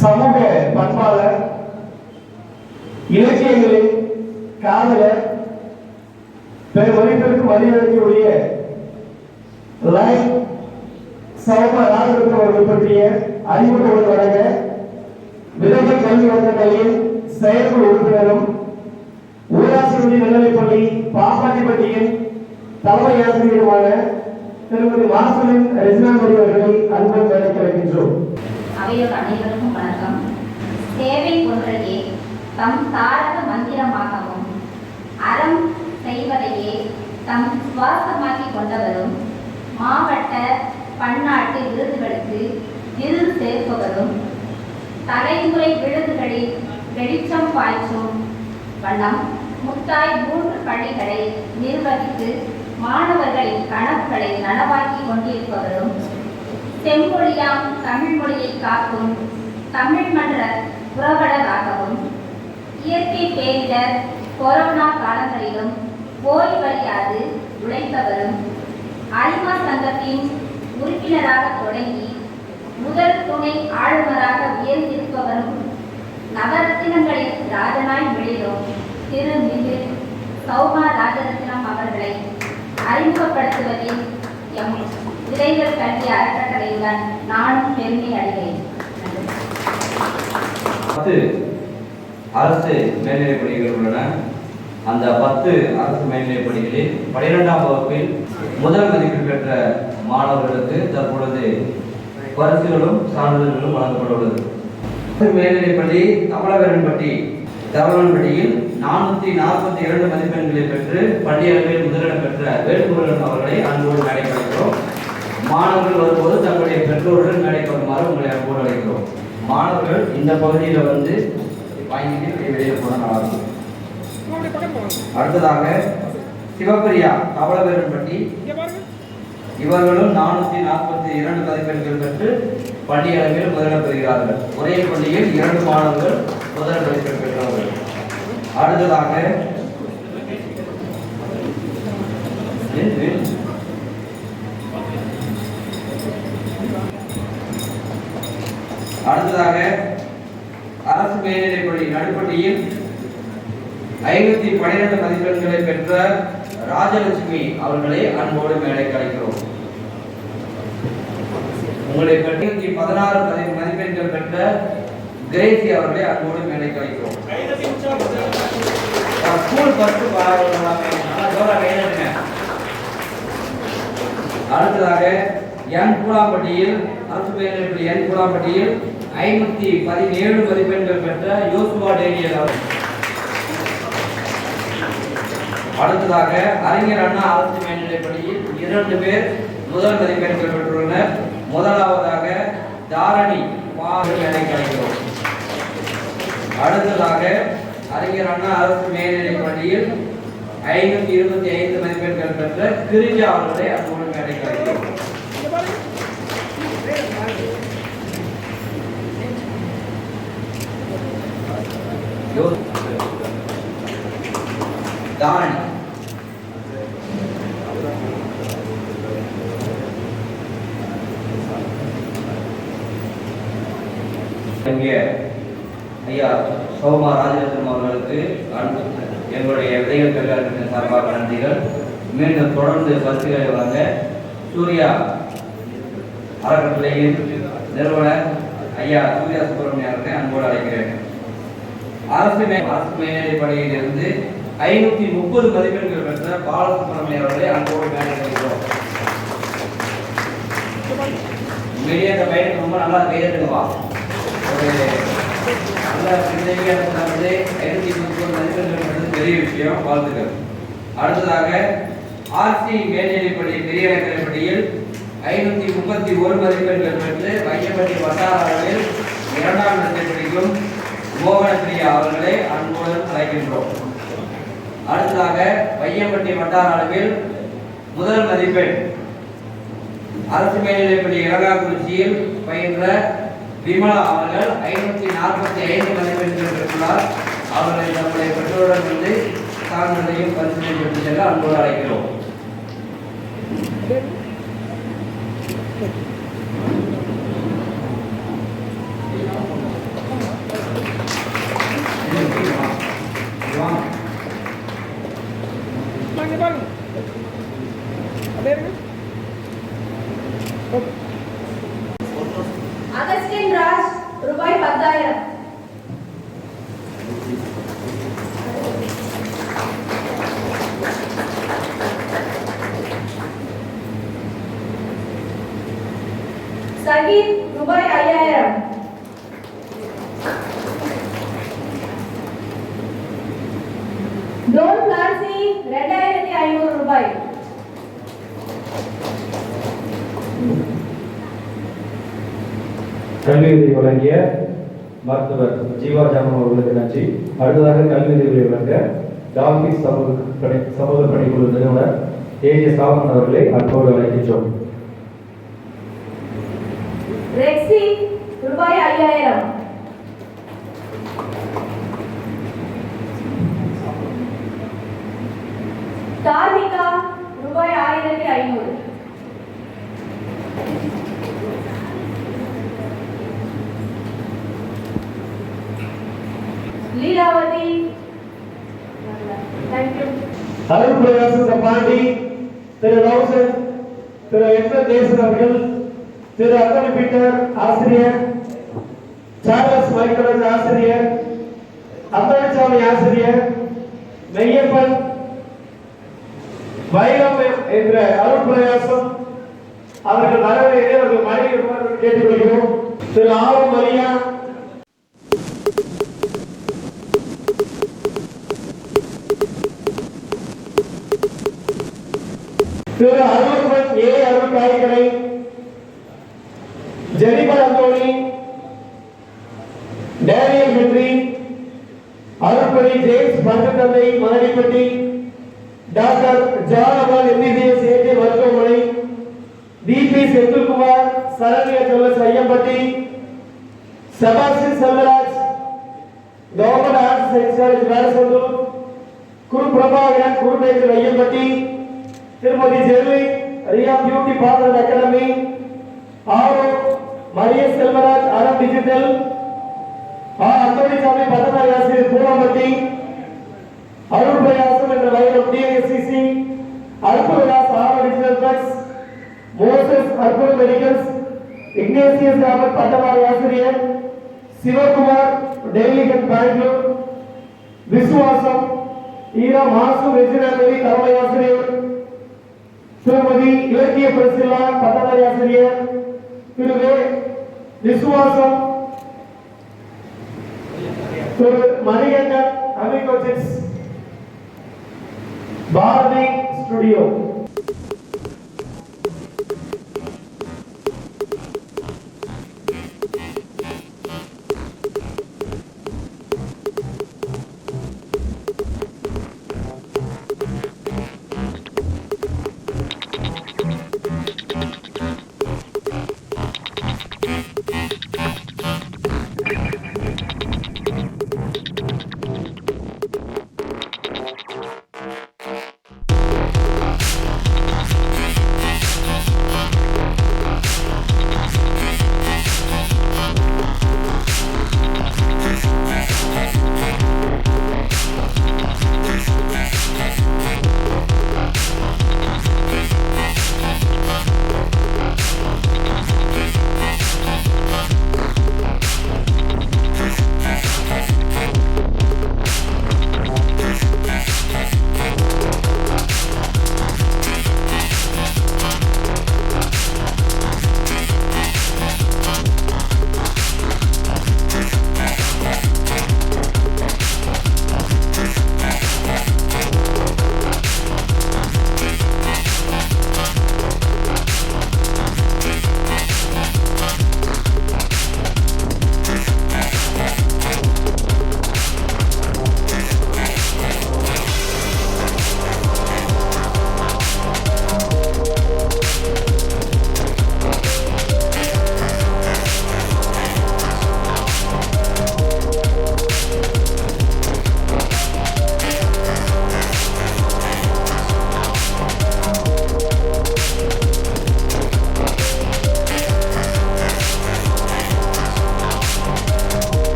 சமூக பண்பாளர் இலக்கியங்களில் காதலர் பெரும் மதிப்பிற்கு மதிப்பிற்குரிய லைன் சௌம ராஜரத்னம் பற்றிய அறிமுகங்கள் வழங்க விதவை கல்வி வட்டங்களின் செயற்குழு உறுப்பினரும் ஊராட்சி ஒன்றிய நடுநிலைப்பள்ளி பாப்பாட்டிப்பட்டியின் தலைமை ஆசிரியருமான திருமதி வாசலின் ரெஜினாமணி அவர்களை அன்புடன் வேலைக்கு வைக்கின்றோம் அவையோர் அனைவருக்கும் வணக்கம். சேவை ஒன்றையே தம் தாரக மந்திரமாகவும் அறம் செய்வதையே தம் சுவாசமாக்கி கொண்டவரும் மாவட்ட பன்னாட்டு விருதுகளுக்கு விருது சேர்ப்பவரும் தலைமுறை விருதுகளில் வெளிச்சம் பாய்ச்சும் வண்ணம் முத்தாய் மூன்று பள்ளிகளை நிர்வகித்து மாணவர்களின் கணக்குகளை நனவாக்கி கொண்டிருப்பவரும் செம்மொழியாம் தமிழ் மொழியை காக்கும் தமிழ் மன்ற புரவலராகவும் இயற்கை பேரிடர் கொரோனா காலங்களிலும் ஓய்வறியாது உழைத்தவரும் அலிமா சங்கத்தின் உறுப்பினராக தொடங்கி முதல் துணை ஆளுநராக உயர்ந்திருப்பவரும் நவரத்தினங்களில் ராஜனாய் வெளியிடும் திரு மிகு சௌமா ராஜரத்னம் அவர்களை அறிமுகப்படுத்துவதில் எம் விதைகள் கல்வி அறக்கட்டளையுடன் நானும் பெருமை அடைகிறேன். பத்து அரசு மேல்நிலைப் பள்ளிகள் உள்ளன. அந்த பத்து அரசு மேல்நிலைப் பள்ளிகளில் பனிரெண்டாம் வகுப்பில் முதல் மதிப்பெண் பெற்ற மாணவர்களுக்கு தற்பொழுது பரிசுகளும் சான்றிதழ்களும் வழங்கப்பட உள்ளது மேல்நிலைப்பள்ளி தமிழவரன்பட்டி பள்ளி நானூற்றி நாற்பத்தி இரண்டு மதிப்பெண்களை பெற்று பள்ளி அளவில் முதலிடம் பெற்ற வேல்முருகன் அவர்களை அன்போடு மேடை மாணவர்கள் வரும்போது தங்களுடைய பெற்றோருடன் மேடைக்கு வருமாறு உங்களை அன்போடு அழைக்கிறோம். மாணவர்கள் இந்த பகுதியில் வந்து வாங்கிட்டு வெளியே போனால் நல்லா இருக்கும். அடுத்ததாக சிவப்பிரியா தவளவேரன்பட்டி இவர்களும் நானூற்றி நாற்பத்தி இரண்டு மதிப்பெண்கள் பெற்று பள்ளி அளவில் முதலிடம் பெறுகிறார்கள். ஒரே பள்ளியில் இரண்டு மாணவர்கள் முதல் மதிப்பெண் பெற்றவர்கள் அடுத்ததாக அடுத்ததாக அரசு மேல்நிலைப்பள்ளி நடுப்பள்ளியில் ஐநூத்தி பன்னிரண்டு மதிப்பெண்களை பெற்ற ராஜலட்சுமி அவர்களை அன்போடு மேலே கலைக்கிறோம் உங்களை ஐநூத்தி பதினாறு மதி மதிப்பெண்கள் பெற்ற கிரேசி அவர்களை அன்போடு மேலே கலைக்கிறோம் ஸ்கூல் பஸ்ட் அடுத்ததாக என் கூலாம்பட்டியில் அரசு மேல்நிலைப்பள்ளி என் கூலாம்பட்டியில் ஐநூத்தி பதினேழு மதிப்பெண்கள் பெற்ற யோசுவா டேனியல் அடுத்ததாக அறிஞர் அண்ணா அரசு மேல்நிலைப்பள்ளியில் இரண்டு பேர் முதல் மதிப்பெண்கள் பெற்றுள்ளனர். முதலாவதாக தாரணி பாரு என கிடைக்கிறோம் அடுத்ததாக அறிஞர் அண்ணா அரசு மேல்நிலைப்பள்ளியில் ஐநூத்தி இருபத்தி ஐந்து மதிப்பெண்கள் பெற்ற கிரிஜா அவர்களை அன்போடு மேடை கிடைக்கிறோம் தானி ஐயா சோமா ராஜரத்னம் அவர்களுக்கு எங்களுடைய விதைகள் கல்யாணத்தின் சார்பாக நன்றிகள். மீண்டும் தொடர்ந்து பரிசுகளை வழங்க சூர்யா அறக்கட்டளையின் நிறுவனர் ஐயா சூர்யா சுப்பிரமணியம் அன்போடு அழைக்கிறேன். அரசு அரசு மேல்நிலைப் இருந்து ஐநூத்தி முப்பது மதிப்பெண்கள் பெற்ற பாலசுப்ரமணிய அவர்களை அன்போடு மேலே வைக்கிறோம் உண்மையிலேயே அந்த பையனுக்கு ரொம்ப நல்லா கைதட்டுங்கப்பா ஒரு நல்ல பின்னணியாக நடந்தது ஐநூத்தி முப்பது மதிப்பெண்கள் பெற்றது பெரிய விஷயம் வாழ்த்துக்கள். அடுத்ததாக ஆர்சி மேல்நிலைப்பள்ளி பெரிய பள்ளியில் ஐநூத்தி முப்பத்தி ஒரு மதிப்பெண்கள் பெற்று வையப்பட்டி வட்டார அளவில் இரண்டாம் இடத்தை பிடிக்கும் மோகனப்பிரியா அவர்களை அன்புடன் அழைக்கின்றோம். அடுத்ததாக வையம்பட்டி வட்டார அளவில் முதல் மதிப்பெண் அரசு மேல்நிலைப்பள்ளி இலங்காக்குறிச்சியில் பயின்ற விமலா அவர்கள் ஐநூத்தி நாற்பத்தி ஐந்து மதிப்பெண்கள் பெற்றுள்ளார். அவர்களை நம்முடைய பெற்றோருடன் வந்து சான்றிதழையும் பரிசீலனை பெற்று செல்ல அன்போடு அழைக்கிறோம். দিতে পারবো ওকে கல்வியுதவி வழங்கிய மருத்துவர் ஜீவா ஜாமன் அவர்களுக்கு நன்றி. அடுத்ததாக கல்வியுதவி வழங்க டால்பி சமூக பணி சமூக பணிக்குழு நிறுவனர் ஏ ஜே சாவன் அவர்களை அன்போடு வழங்கிச்சோம் ரூபாய் ஐயாயிரம். தார்மிகா ரூபாய் ஆயிரத்தி ஐநூறு. அருள் பிரகாசம் பாண்டி திரு ரவுசன் திரு என்ற தேசன் அவர்கள் திரு அத்தனை பீட்டர் ஆசிரியர் சார்லஸ் மைக்கேலஸ் ஆசிரியர் அத்தனைசாமி ஆசிரியர் மெய்யப்பன் வைரம் என்ற அருள் பிரகாசம் அவர்கள் வரவேற்க அவர்கள் மனைவி கேட்டுக்கொள்கிறோம். திரு ஆறு மரியா जो हर वक्त ये हर ट्राई करें Jennifer Antony Daniel Henry Arunpadi James Bhattathalli Manadipatti doctor John Agarwal MBBS AT Vargamani DP Senthil Kumar Saranya జోలస్ Ayyampatti Sebastian Selvaraj government arts science college వేరసందు కురు ప్రభావ కురు మేకలు అయ్యంపట్టి திருமதி Jervi Riya beauty parlour academy Aro Mariya Selvaraj Aram digital ஆ அந்தோணிசாமி பட்டதாரி ஆசிரியர் பூலாம்பட்டி அருள் பிரயாசம் என்ற வயலும் DSCC Arputha Vilas Aro digital flex Moses Arputha medicals Ignatius Raman பட்டதாரி ஆசிரியர் சிவகுமார் டெல்லி அண்ட் பெங்களூர் விசுவாசம் ஈரா மாசு வெஜினரி தலைமை ஆசிரியர் திருமதி இலக்கிய பரிசில்லா பட்டதாரி ஆசிரியர் திரு விசுவாசம் திரு மணிகண்டன் அமிகோசிக்ஸ் பாரதி ஸ்டுடியோ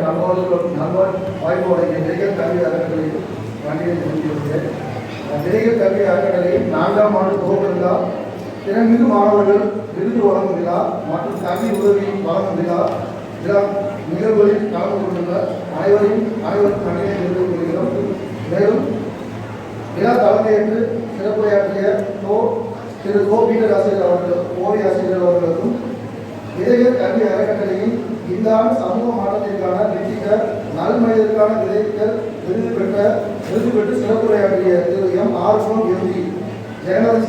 நல்வாழ்வுகளும் நல்வாழ் வாய்ப்போடைய நிறைய கல்வி அறக்கட்டளையும் நன்றியை செலுத்தியுள்ளேன் விரைக கல்வி அறக்கட்டளையில் நான்காம் ஆண்டு துவக்க திறமிகு மாணவர்கள் விருது வழங்கும் விழா மற்றும் கல்வி உதவி வழங்கும் விழா விழா நிகழ்வுகளில் கலந்து கொண்டுள்ள அனைவரையும் அனைவருக்கும் நன்றியை தெரிவித்துக் கொள்கிறோம் மேலும் விழா தலைமையேற்று சிறப்புரையாற்றிய கோ திரு கோபீட்டர் ஆசிரியர் அவர்கள் ஓவிய ஆசிரியர் அவர்களுக்கும் இதய கல்வி அறக்கட்டளையின் இந்த ஆண்டு சமூக மாற்றத்திற்கான வெற்றிகள் நல்மனிதற்கான விதைகள் விருது பெற்ற விருது பெற்று சிறப்புரையாற்றிய திரு எம் ஆர்வம் எம்பி ஜெனரல்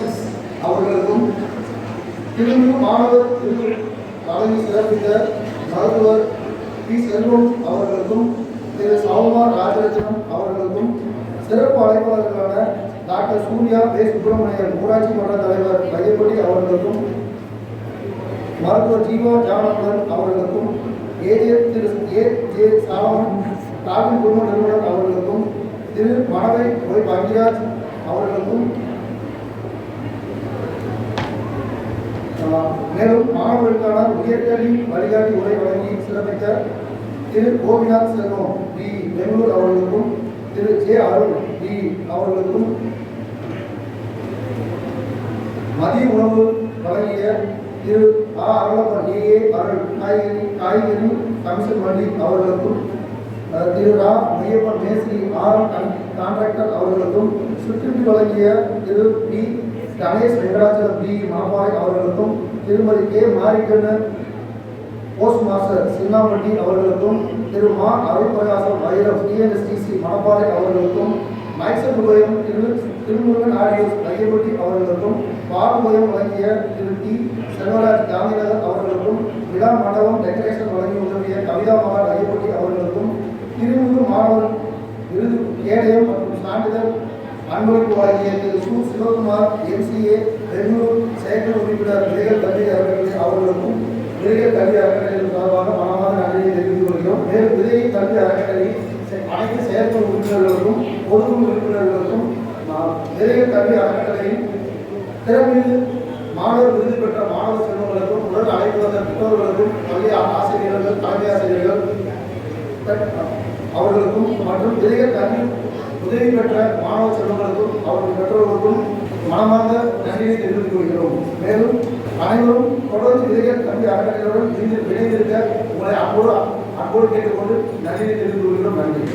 அவர்களுக்கும் திரும்பி மாணவர் திரு வழங்கி சிறப்பித்த மருத்துவர் பி செல்வம் அவர்களுக்கும் திரு சௌமார் ராஜரத்னம் அவர்களுக்கும் சிறப்பு அழைப்பாளர்களான டாக்டர் சூர்யா வே சுப்பிரமணியன் ஊராட்சி மன்ற தலைவர் கையப்படி அவர்களுக்கும் மருத்துவர் ஜீவா ஜானந்தன் அவர்களுக்கும் ஏஜே திரு ஏ ஜே சாலமன் டாபின் குடும்ப நிறுவனர் அவர்களுக்கும் திரு மணவை ஒய் பங்கிராஜ் அவர்களுக்கும் மேலும் மாணவர்களுக்கான உயர்கல்வி வழிகாட்டி உரை வழங்கி சிறப்பித்த திரு கோபிநாத் செல்வம் டி பெங்களூர் அவர்களுக்கும் திரு ஜே அருண் டி அவர்களுக்கும் மதிய உணவு வழங்கிய திரு ஆ அருளப்பன் ஏ அருள் காய்கறி காய்கறி கமிஷன் வண்டி அவர்களுக்கும் திரு ரா. மையப்பன் மேஸ்திரி ஆர் கான்ட்ராக்டர் அவர்களுக்கும் சுற்றுலி வழங்கிய திரு பி. கணேஷ் வெங்கடாச்சலம் பி. மாபாய் அவர்களுக்கும் திருமதி K. Marikannan post master Chinnamatti அவர்களுக்கும் திரு மா. அருள் பிரகாசம் வைரம் டிஎன்எஸ்டிசி மணப்பாறை அவர்களுக்கும் மைசல் திரு திருமுருகன் ஆடியோஸ் ஐயப்பட்டி அவர்களுக்கும் பால்போயம் வழங்கிய திரு டி செல்வராஜ் காந்திநகர் அவர்களுக்கும் விழா மண்டபம் டெக்கரேஷன் வழங்கி உதவிய கவிதா மகான் ஐயப்பட்டி அவர்களுக்கும் திருமுக மாணவர் விருது கேடயம் மற்றும் சான்றிதழ் அன்பளிப்பு வழங்கிய திரு சு. சிவகுமார் எம்சிஏ பெங்களூர் செயற்குழு உறுப்பினர் விலைகள் கல்வி அறக்கட்டளை அவர்களுக்கும் விலைகள் கல்வி அறக்கட்டளை சார்பாக மனமான நன்றியை தெரிவித்துக் கொள்கிறோம். மேலும் விதையை கல்வி அறக்கட்டளை செ- அனைத்து செயற்குழு உறுப்பினர்களுக்கும் பொதுக்குழு உறுப்பினர்களுக்கும் நான் கல்வி அறக்கட்டளையின் திறமையில் மாணவர் விருது பெற்ற மாணவ செல்வங்களுக்கும் உடன் அழைத்து வந்த பெற்றோர்களுக்கும் பள்ளி ஆசிரியர்கள் தலைமை ஆசிரியர்கள் அவர்களுக்கும் மற்றும் இதய கல்வி உதவி பெற்ற மாணவ செல்வங்களுக்கும் அவர்கள் பெற்றோர்களுக்கும் மனமார்ந்த நன்றியை தெரிவித்துக் கொள்கிறோம். மேலும் அனைவரும் தொடர்ந்து இதய கல்வி அறக்கட்டளையுடன் இணைந்து இணைந்திருக்க உங்களை அன்போடு அன்போடு கேட்டுக்கொண்டு நன்றியை தெரிவித்துக் கொள்கிறோம். நன்றி.